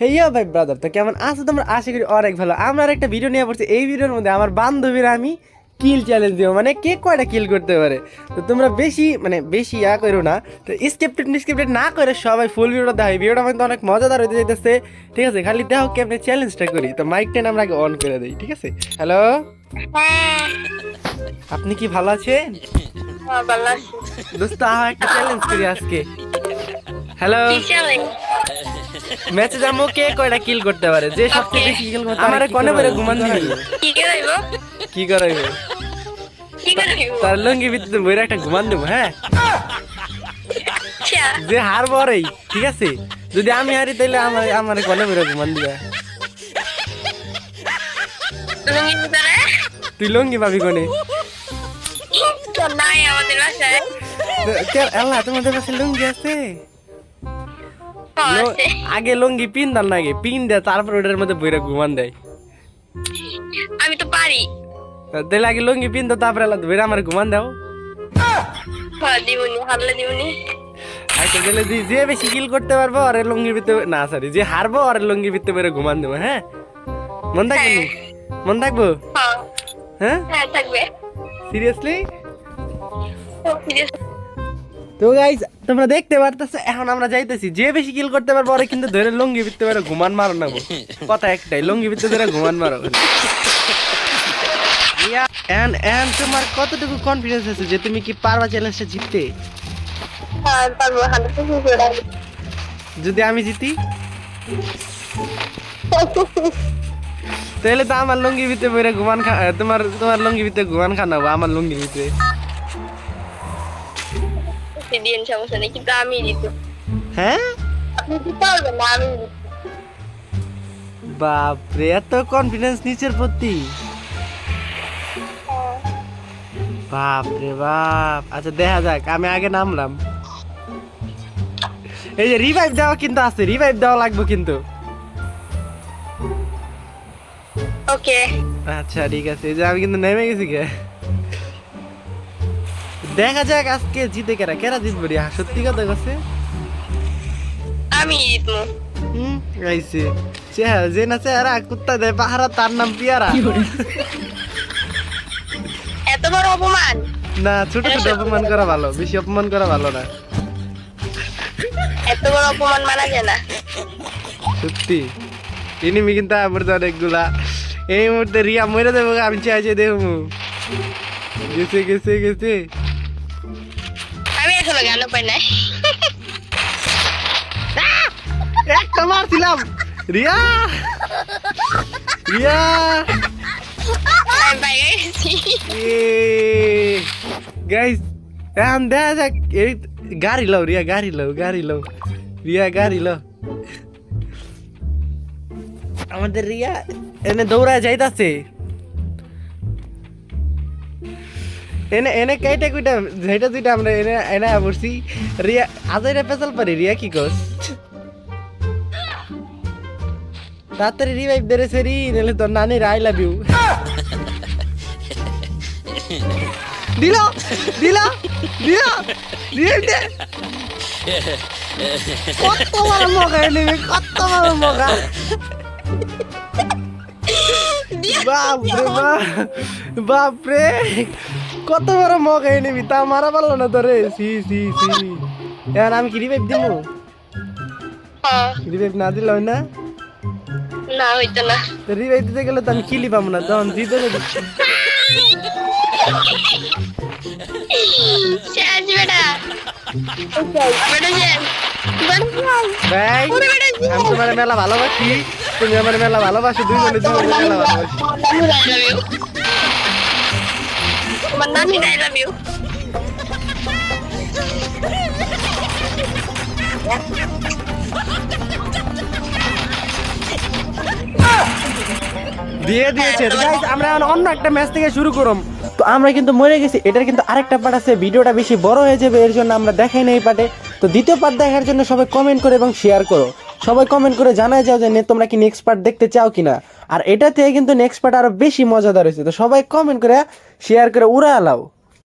হেইয়া ভাই ব্রাদার তো কেমন আছো তোমরা? আশা করি অনেক ভালো। আমরা একটা ভিডিও নিয়ে পড়ছি। এই ভিডিওর মধ্যে আমার বান্ধবীরা আমি কিল চ্যালেঞ্জ দেবো। মানে কে কয়টা কিল করতে পারে? তো তোমরা বেশি মানে বেশি ইয়া করো না। তো স্ক্রিপ্টেড স্ক্রিপ্টেড না করে সবাই ফুল ভিডিওটা দেখো। ভিডিওটা কিন্তু অনেক মজাদার হতে যাইতেছে। ঠিক আছে? খালি দেখো কেমনে চ্যালেঞ্জটা করি। তো মাইক টেন আমরা আগে অন করে দিই ঠিক আছে? হ্যালো হ্যাঁ। আপনি কি ভালো আছেন? হ্যাঁ, দোস্ত একটা চ্যালেঞ্জ করি আজকে। হ্যালো ম্যাচে যাব কে কয়টা কিল করতে পারে? যে সবচেয়ে বেশি কিল করতে পারে আমারে কোনে বেরে ঘুমান দিবি? কি করাইব কি করাইবে কি করাইব তার লঙ্গি ভিতরে বইরা একটা ঘুমান দেবো হ্যাঁ? আচ্ছা। যে হারবো রে ঠিক আছে? যদি আমি হারি তাহলে আমার আমার কোনে বেরে ঘুমান দিবে? তুই লঙ্গি পাবি কোনে? তো নাই আমাদের বাসায়। আল্লাহ তোমাদের কাছে লুঙ্গি আছে। আগে লুঙ্গি পিন দান না আগে পিন দেয় তারপর ওটার মধ্যে বইরা ঘুমান দেয়। আমি তো পারি। তাহলে আগে লুঙ্গি পিন দাও তারপরে আল্লাহ বইরা আমার ঘুমান দাও। হ্যাঁ আচ্ছা তাহলে যে- যে বেশি কিল করতে পারব আর লুঙ্গি ভিতরে না সরি যে হারবো আর লুঙ্গি ভিতরে বেরো ঘুমান দেবো হ্যাঁ? মন থাকবে মন থাকব? হ্যাঁ। হ্যাঁ? হ্যাঁ থাকবে। Seriously serious। তো গাইজ তোমরা দেখতে পারতেছো এখন আমরা যাইতেছি। যে বেশি কিল করতে পারব ওরা কিন্তু ধরে লুঙ্গি ভিতরে বেরো ঘুমান মারো নেব কথা একটাই লুঙ্গি ভিতরে ধরে ঘুমান মারো। এন্ড এন্ড তোমার কতটুকু কনফিডেন্স আছে যে তুমি কি পারবা চ্যালেঞ্জটা জিততে? হ্যাঁ যদি আমি জিতি? তাহলে তো আমার লুঙ্গি ভিতরে ঘুমান খা তোমার তোমার লুঙ্গি ভিতরে ঘুমান খানাবো আমার লুঙ্গি ভিতরে দিন সমস্যা নেই কিন্তু আমি দিত হ্যাঁ? আপনি দিতে পারবেন না আমি বাপরে এত কনফিডেন্স নিচের প্রতি। বাপরে বাপ। আচ্ছা দেখা যাক আমি আগে নামলাম। এই যে রিভাইভ দেওয়া কিন্তু আছে রিভাইভ দেওয়া লাগবে কিন্তু। ওকে আচ্ছা ঠিক আছে এই যে আমি কিন্তু নেমে গেছি কে দেখা যাক আজকে জিতে কেরা কেরা জিতবো রিয়া সত্যি কথা কাছে আমি জিতবো। হুম গাইছে চেহারা যে না চেহারা কুত্তা দেয় পাহারা তার নাম পিয়ারা। এত বড় অপমান? না ছোট ছোট অপমান করা ভালো বেশি অপমান করা ভালো না। এত বড় অপমান মানা যায় না। সত্যি। এনিমি কিন্তু আমার অনেকগুলা। এই মুহূর্তে রিয়া মরে দেবো আমি চাইছি দেখব। গেছে গেছে গেছে। আমি এখনও গান পাই নাই। একটা মারছিলাম। রিয়া! রিয়া! গাইস এখন দেখা যাক এই গাড়ি লও রিয়া গাড়ি লও গাড়ি লও। রিয়া গাড়ি লও। আমাদের রিয়া এনে দৌড়া যাইতাছে। এনে এনে কাইটা কুইটা যেটা যেটা আমরা এনে এনে বসছি রিয়া আজ এটা পেছাল পারি রিয়া কি কস তাড়াতাড়ি রিভাইভ দেরে সেরি নাহলে তোর নানির আই লাভ ইউ দিল দিল দিল দিল দে কত বড় মগা এনেবে কত বড় মগা বাপরে বাপ বাপরে কত বড় মগা নিবি তা মারা পারল না তোরে সি সি সি। এবার আমি কি রিভাইভ দিব হ্যাঁ রিভাইভ না দিল হয় না? না হইতো না। রিভাইভ দিতে গেলে তো আমি কিলি পাবো না। তখন দিতে ভাই। আমি তোমার মেলা ভালোবাসি। তুমি আমার মেলা ভালোবাসো দুইজনে দুইজনে মেলা ভালোবাসি। নানি. দিয়ে দিয়েছে। গাইস আমরা এখন অন্য একটা ম্যাচ থেকে শুরু করুম। তো আমরা কিন্তু মরে গেছি। এটার কিন্তু আরেকটা পার্ট আছে। ভিডিওটা বেশি বড় হয়ে যাবে এর জন্য আমরা দেখাই না এই পার্টে তো দ্বিতীয় পার্ট দেখার জন্য সবাই কমেন্ট করে এবং শেয়ার করো। সবাই কমেন্ট করে জানাই যাও যে তোমরা কি নেক্সট পার্ট দেখতে চাও কিনা। আর এটা থেকে কিন্তু নেক্সট পার্ট আরও বেশি মজাদার হয়েছে। তো সবাই কমেন্ট করে শেয়ার করে উড়া লাও।